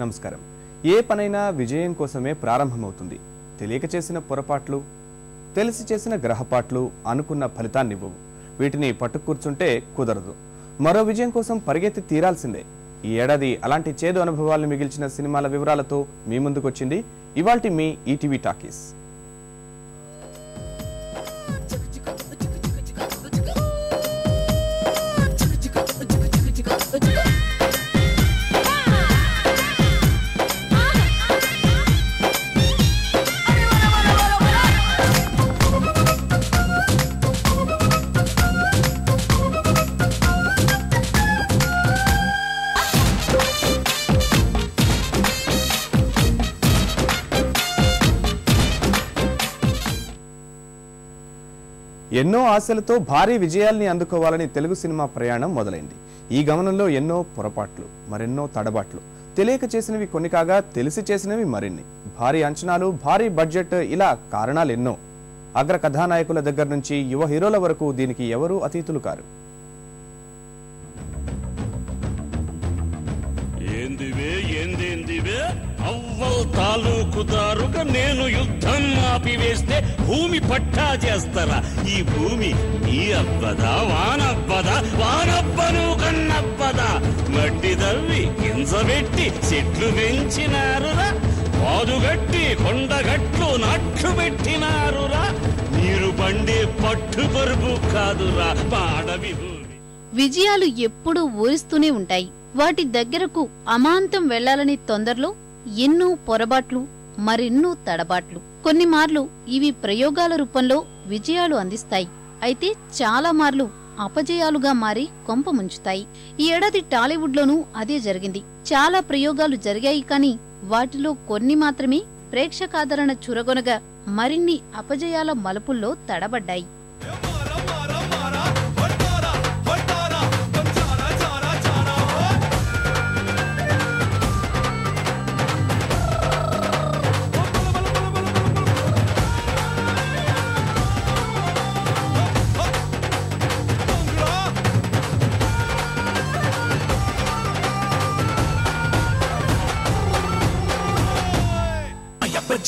నమస్కారం. ఏ పనైనా విజయం కోసమే ప్రారంభమవుతుంది. తెలియక చేసిన పొరపాట్లు తెలిసి చేసిన గ్రహపాట్లు అనుకున్న ఫలితాన్నివ్వవు వీటిని పట్టుకూర్చుంటే కుదరదు. మరో విజయం కోసం పరిగెత్తి తీరాల్సిందే. ఈ ఏడాది అలాంటి చేదు అనుభవాలను మిగిల్చిన సినిమాల వివరాలతో మీ ముందుకొచ్చింది ఇవాల్టి మీ ఈటీవీ టాకీస్. ఎన్నో ఆశలతో భారీ విజయాల్ని అందుకోవాలని తెలుగు సినిమా ప్రయాణం మొదలైంది. ఈ గమనంలో ఎన్నో పొరపాట్లు మరెన్నో తడబాట్లు. తెలియక చేసినవి కొన్ని కాగా తెలిసి చేసినవి మరిన్ని. భారీ అంచనాలు భారీ బడ్జెట్ ఇలా కారణాలు ఎన్నో. అగ్ర కథానాయకుల దగ్గర నుంచి యువ హీరోల వరకు దీనికి ఎవరూ అతీతులు కారు? ఏందివే ఏందేందివే? అవ్వల్ తాలూకుదారుగా నేను యుద్ధం ఆపివేస్తే భూమి పట్టా చేస్తారా? ఈ భూమి ఈ అబ్బదా వానబ్బదా వానబ్బను కన్నబ్బదా మట్టి దవ్వి గింజబెట్టి చెట్లు పెంచినారురా. పాదుగట్టి కొండగట్లు నాట్లు పెట్టినారురా. నీరు పండే పట్టు పరుపు కాదురా పాడవి విజయాలు ఎప్పుడూ ఊరిస్తూనే ఉంటాయి. వాటి దగ్గరకు అమాంతం వెళ్ళాలని తొందరలో ఎన్నో పొరబాట్లు మరెన్నో తడబాట్లు. కొన్ని మార్లు ఇవి ప్రయోగాల రూపంలో విజయాలు అందిస్తాయి. అయితే చాలా మార్లు అపజయాలుగా మారి కొంప ముంచుతాయి. ఈ ఏడాది టాలీవుడ్లోనూ అదే జరిగింది. చాలా ప్రయోగాలు జరిగాయి కానీ వాటిలో కొన్ని మాత్రమే ప్రేక్షకాదరణ చురగొనగా మరిన్ని అపజయాల మలుపుల్లో తడబడ్డాయి.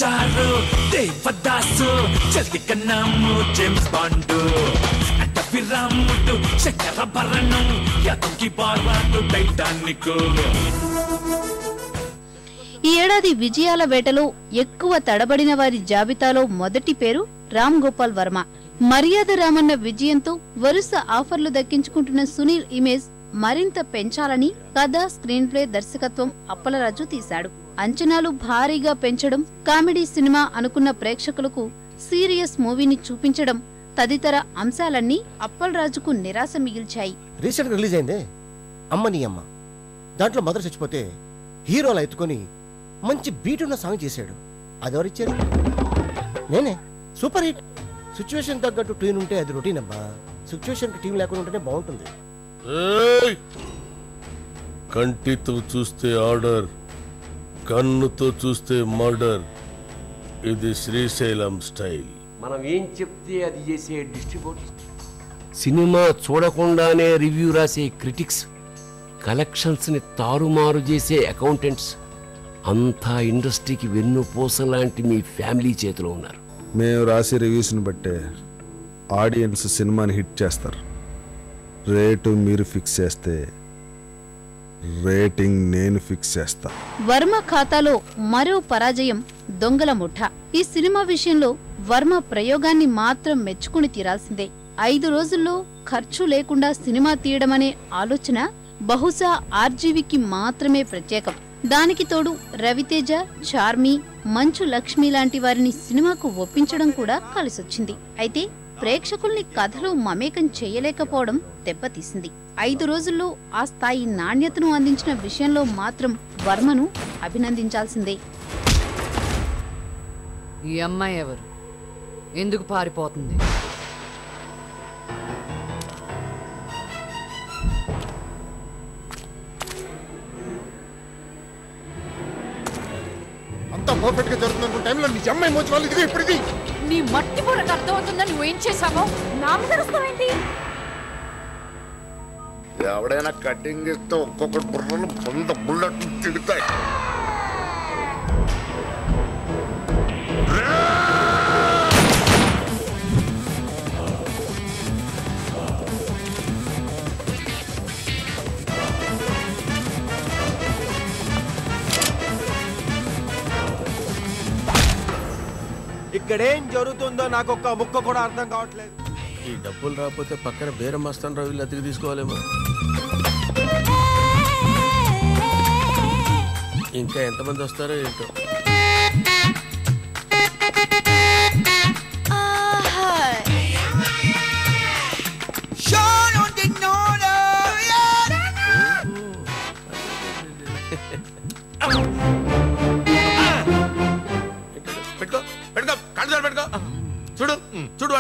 బజారు దేవదాసు చల్లి కన్నాము జేమ్స్ బాండు. అటవి విరాముడు శంకర భరణం యతంకి బారాడు టైటానిక్ ఈ ఏడాది విజయాల వేటలో ఎక్కువ తడబడిన వారి జాబితాలో మొదటి పేరు రామ్ గోపాల్ వర్మ. మర్యాద రామన్న విజయంతో వరుస ఆఫర్లు దక్కించుకుంటున్న సునీల్ ఇమేజ్ మరింత పెంచాలని కథ స్క్రీన్ ప్లే దర్శకత్వం అప్పలరాజు తీశాడు. అంచనాలు భారీగా పెంచడం కామెడీ సినిమా అనుకున్న ప్రేక్షకులకు సీరియస్ మూవీని చూపించడం తదితర అంశాలన్నీ అప్పలరాజుకు నిరాశ మిగిల్చాయి. రీసెంట్గా రిలీజ్ అయిందే అమ్మ నీ అమ్మ. దాంట్లో మదర్ చచ్చిపోతే హీరోలా ఎత్తుకొని మంచి బీట్ ఉన్న సాంగ్ చేశాడు. అది ఎవరిచ్చారు నేనే. Super hit. సిచ్యువేషన్ తగ్గట్టు ట్యూన్ ఉంటే అది రొటీన్ అబ్బా. సిచ్యువేషన్ టీం లేకుండా ఉంటేనే బాగుంటుంది. ఏయ్! కంటితో చూస్తే ఆర్డర్. కన్నుతో చూస్తే మర్డర్. ఇది శ్రీశైలం స్టైల్. మనం ఏం చెప్తే అది చేసే డిస్ట్రిబ్యూటర్? సినిమా చూడకుండానే రివ్యూ రాసే క్రిటిక్స్ కలెక్షన్స్ని తారుమారు చేసే అకౌంటెంట్స్ అంతా ఇండస్ట్రీకి వెన్నుపూస లాంటి మీ ఫ్యామిలీ చేతిలో ఉన్నారు. మేము రాసే రివ్యూస్ని బట్టే ఆడియన్స్ సినిమాని హిట్ చేస్తారు. రేటు మీరు ఫిక్స్ చేస్తే రేటింగ్ నేను ఫిక్స్ చేస్తా. వర్మ ఖాతాలో మరో పరాజయం దొంగల ముఠ. ఈ సినిమా విషయంలో వర్మ ప్రయోగాన్ని మాత్రం మెచ్చుకుని తీరాల్సిందే. ఐదు రోజుల్లో ఖర్చు లేకుండా సినిమా తీయడమనే ఆలోచన బహుశా ఆర్జీవికి మాత్రమే ప్రత్యేకం. దానికి తోడు రవితేజ చార్మి మంచు లక్ష్మి లాంటి వారిని సినిమాకు ఒప్పించడం కూడా కలిసొచ్చింది. అయితే ప్రేక్షకుల్ని కథలో మమేకం చేయలేకపోవడం దెబ్బతీసింది. ఐదు రోజుల్లో ఆ స్థాయి నాణ్యతను అందించిన విషయంలో మాత్రం వర్మను అభినందించాల్సిందే. ఈ అమ్మాయి ఎవరు? ఎందుకు పారిపోతుంది? అంతా పర్ఫెక్ట్గా జరుగుతున్న టైంలో నీ అమ్మాయి మోచి వాళ్ళు ఇదిగో ఇప్పుడు ఇది నీ మట్టి పొరకు అర్థమవుతుందని నువ్వేం చేసావో నాకు తెలుస్తావేంటి ఎవడైనా కటింగ్ ఇస్తే ఒక్కొక్కటి బుర్రలు బుల్ల బుల్లట్లు తిడతాయి ఇక్కడేం జరుగుతుందో నాకు ఒక్క ముక్క కూడా అర్థం కావట్లేదు. ఈ డబ్బులు రాకపోతే పక్కన బేరం మస్తాన్ రావు వీళ్ళు అతికి తీసుకోవాలేమో. ఇంకా ఎంతమంది వస్తారో ఏంటో.